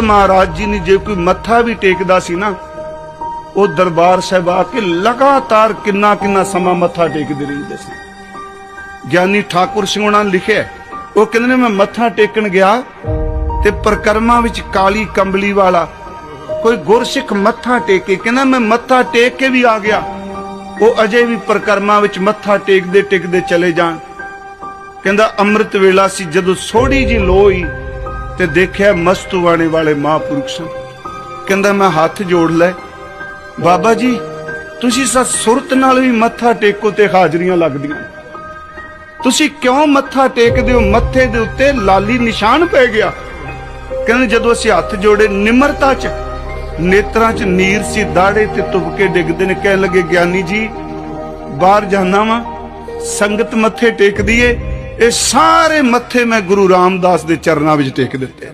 ਸੰਤ ਮਹਾਰਾਜ ਜੀ ਨੇ ਜੇ ਕੋਈ ਮੱਥਾ ਵੀ ਟੇਕਦਾ ਸੀ ਨਾ, ਉਹ ਦਰਬਾਰ ਸਾਹਿਬ ਆ ਕੇ ਲਗਾਤਾਰ ਕਿੰਨਾ ਕਿੰਨਾ ਸਮਾਂ ਮੱਥਾ ਟੇਕਦੇ ਰਹਿੰਦੇ ਸੀ। ਗਿਆਨੀ ਠਾਕੁਰ ਸਿੰਘ ਉਹਨਾਂ ਨੇ ਲਿਖਿਆ, ਉਹ ਕਹਿੰਦੇ ਨੇ, ਮੈਂ ਮੱਥਾ ਟੇਕਣ ਗਿਆ ਤੇ ਪ੍ਰਕਰਮਾਂ ਵਿੱਚ ਕਾਲੀ ਕੰਬਲੀ ਵਾਲਾ ਕੋਈ ਗੁਰਸਿੱਖ ਮੱਥਾ ਟੇਕੇ, ਕਹਿੰਦਾ, ਮੈਂ ਮੱਥਾ ਟੇਕ ਕੇ ਵੀ ਆ ਗਿਆ। ਉਹ ਅਜੇ ਵੀ ਪ੍ਰਕਰਮਾਂ ਵਿੱਚ ਮੱਥਾ ਟੇਕਦੇ ਟੇਕਦੇ ਚਲੇ ਜਾਣ। ਕਹਿੰਦਾ, ਅੰਮ੍ਰਿਤ ਵੇਲਾ ਸੀ, ਜਦੋਂ ਸੋੜੀ ਜੀ ਲੋਈ ਤੇ ਦੇਖਿਆ ਮਸਤੂਆਣੇ ਵਾਲੇ ਮਹਾਂਪੁਰਖ ਕਹਿੰਦਾ, ਮੈਂ ਹੱਥ ਜੋੜ ਲੈ। ਬਾਬਾ ਜੀ, ਤੁਸੀਂ ਸਾ ਸੁਰਤ ਨਾਲ ਵੀ ਮੱਥਾ ਟੇਕੋ ਤੇ ਹਾਜ਼ਰੀਆਂ ਲੱਗਦੀਆਂ ਤੁਸੀਂ ਕਿਉਂ ਮੱਥਾ ਟੇਕਦੇ ਹੋ? ਮੱਥੇ ਦੇ ਉੱਤੇ ਲਾਲੀ ਨਿਸ਼ਾਨ ਪੈ ਗਿਆ। ਕਹਿੰਦੇ, ਜਦੋਂ ਅਸੀਂ ਹੱਥ ਜੋੜੇ, ਨਿਮਰਤਾ ਚ, ਨੇਤਰਾਂ ਚ ਨੀਰ ਸੀ, ਦਾੜੇ ਤੇ ਤੁਬਕੇ ਡਿੱਗਦੇ ਨੇ। ਕਹਿਣ ਲੱਗੇ, ਗਿਆਨੀ ਜੀ, ਬਾਹਰ ਜਾਣਾ ਵਾਂ, ਸੰਗਤ ਮੱਥੇ ਟੇਕਦੀ ਏ। ਇਹ ਸਾਰੇ ਮੱਥੇ ਮੈਂ ਗੁਰੂ ਰਾਮਦਾਸ ਦੇ ਚਰਨਾਂ ਵਿੱਚ ਟੇਕ ਦਿੱਤੇ।